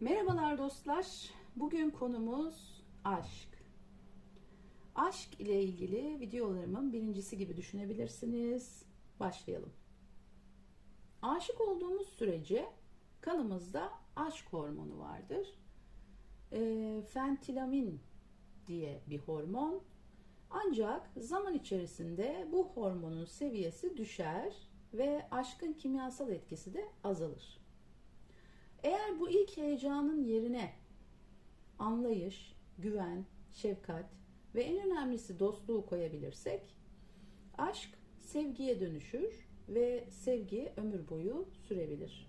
Merhabalar dostlar. Bugün konumuz aşk. Aşk ile ilgili videolarımın birincisi gibi düşünebilirsiniz. Başlayalım. Aşık olduğumuz sürece kanımızda aşk hormonu vardır. E, fentilamin diye bir hormon. Ancak zaman içerisinde bu hormonun seviyesi düşer ve aşkın kimyasal etkisi de azalır. Eğer bu ilk heyecanın yerine anlayış, güven, şefkat ve en önemlisi dostluğu koyabilirsek aşk sevgiye dönüşür ve sevgi ömür boyu sürebilir.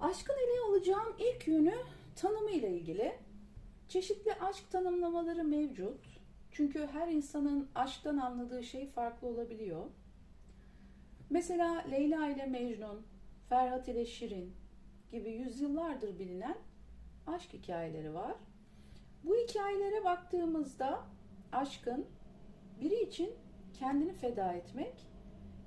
Aşkın ele alacağım ilk yönü tanımı ile ilgili. Çeşitli aşk tanımlamaları mevcut. Çünkü her insanın aşktan anladığı şey farklı olabiliyor. Mesela Leyla ile Mecnun, Ferhat ile Şirin gibi yüzyıllardır bilinen aşk hikayeleri var. Bu hikayelere baktığımızda aşkın biri için kendini feda etmek,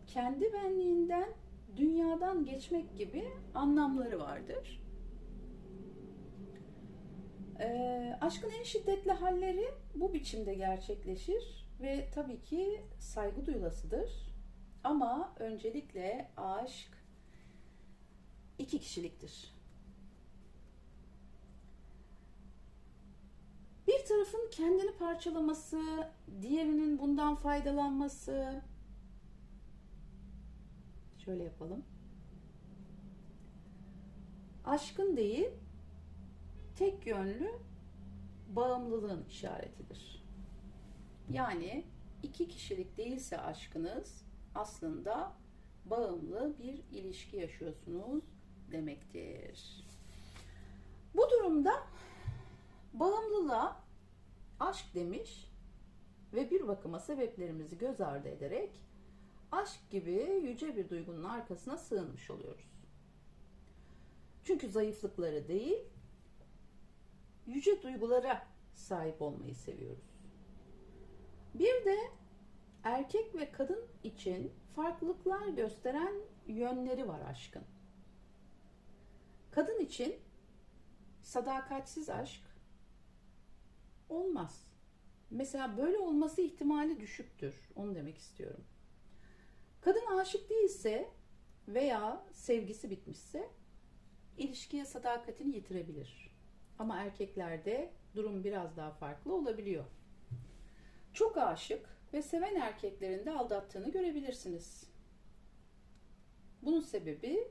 kendi benliğinden dünyadan geçmek gibi anlamları vardır. Ee, aşkın en şiddetli halleri bu biçimde gerçekleşir ve tabii ki saygı duyulasıdır. Ama öncelikle aşk iki kişiliktir. Bir tarafın kendini parçalaması, diğerinin bundan faydalanması. Şöyle yapalım. Aşkın değil, tek yönlü bağımlılığın işaretidir. Yani iki kişilik değilse aşkınız aslında bağımlı bir ilişki yaşıyorsunuz demektir. Bu durumda bağımlılığa aşk demiş ve bir bakıma sebeplerimizi göz ardı ederek aşk gibi yüce bir duygunun arkasına sığınmış oluyoruz. Çünkü zayıflıkları değil, yüce duygulara sahip olmayı seviyoruz. Bir de erkek ve kadın için farklılıklar gösteren yönleri var aşkın. İçin sadakatsiz aşk olmaz. Mesela böyle olması ihtimali düşüktür. Onu demek istiyorum. Kadın aşık değilse veya sevgisi bitmişse ilişkiye sadakatini yitirebilir. Ama erkeklerde durum biraz daha farklı olabiliyor. Çok aşık ve seven erkeklerin de aldattığını görebilirsiniz. Bunun sebebi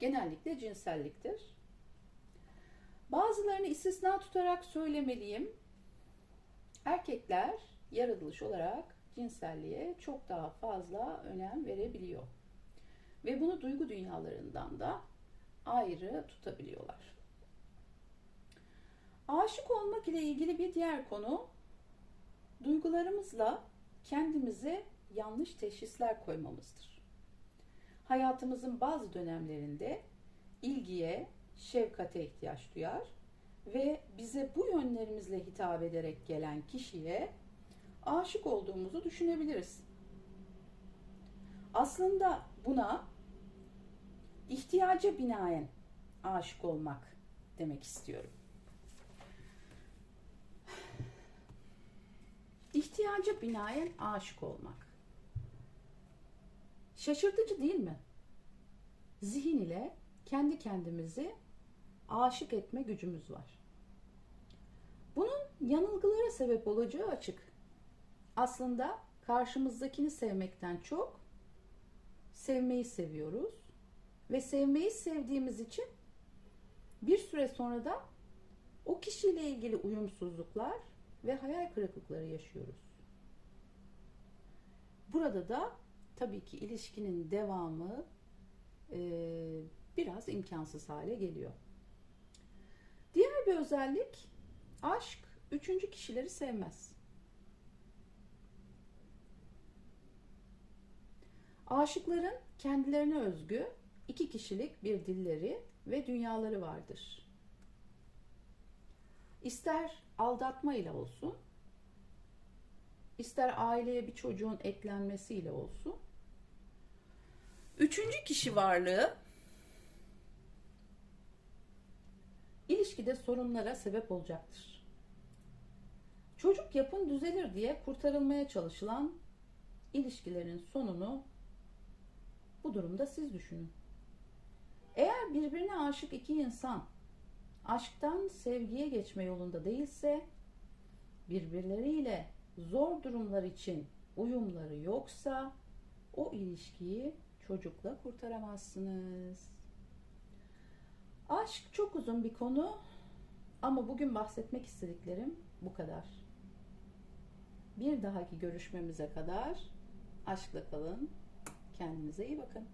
genellikle cinselliktir. Bazılarını istisna tutarak söylemeliyim. Erkekler yaratılış olarak cinselliğe çok daha fazla önem verebiliyor. Ve bunu duygu dünyalarından da ayrı tutabiliyorlar. Aşık olmak ile ilgili bir diğer konu duygularımızla kendimize yanlış teşhisler koymamızdır. Hayatımızın bazı dönemlerinde ilgiye, şefkate ihtiyaç duyar ve bize bu yönlerimizle hitap ederek gelen kişiye aşık olduğumuzu düşünebiliriz. Aslında buna ihtiyaca binaen aşık olmak demek istiyorum. İhtiyaca binaen aşık olmak. Şaşırtıcı değil mi? Zihin ile kendi kendimizi aşık etme gücümüz var. Bunun yanılgılara sebep olacağı açık. Aslında karşımızdakini sevmekten çok sevmeyi seviyoruz ve sevmeyi sevdiğimiz için bir süre sonra da o kişiyle ilgili uyumsuzluklar ve hayal kırıklıkları yaşıyoruz. Burada da tabii ki ilişkinin devamı e, biraz imkansız hale geliyor. Bir özellik aşk üçüncü kişileri sevmez. Aşıkların kendilerine özgü iki kişilik bir dilleri ve dünyaları vardır. İster aldatma ile olsun, ister aileye bir çocuğun eklenmesiyle olsun. Üçüncü kişi varlığı ilişkide sorunlara sebep olacaktır. Çocuk yapın düzelir diye kurtarılmaya çalışılan ilişkilerin sonunu bu durumda siz düşünün. Eğer birbirine aşık iki insan aşktan sevgiye geçme yolunda değilse birbirleriyle zor durumlar için uyumları yoksa o ilişkiyi çocukla kurtaramazsınız. Aşk çok uzun bir konu ama bugün bahsetmek istediklerim bu kadar. Bir dahaki görüşmemize kadar aşkla kalın. Kendinize iyi bakın.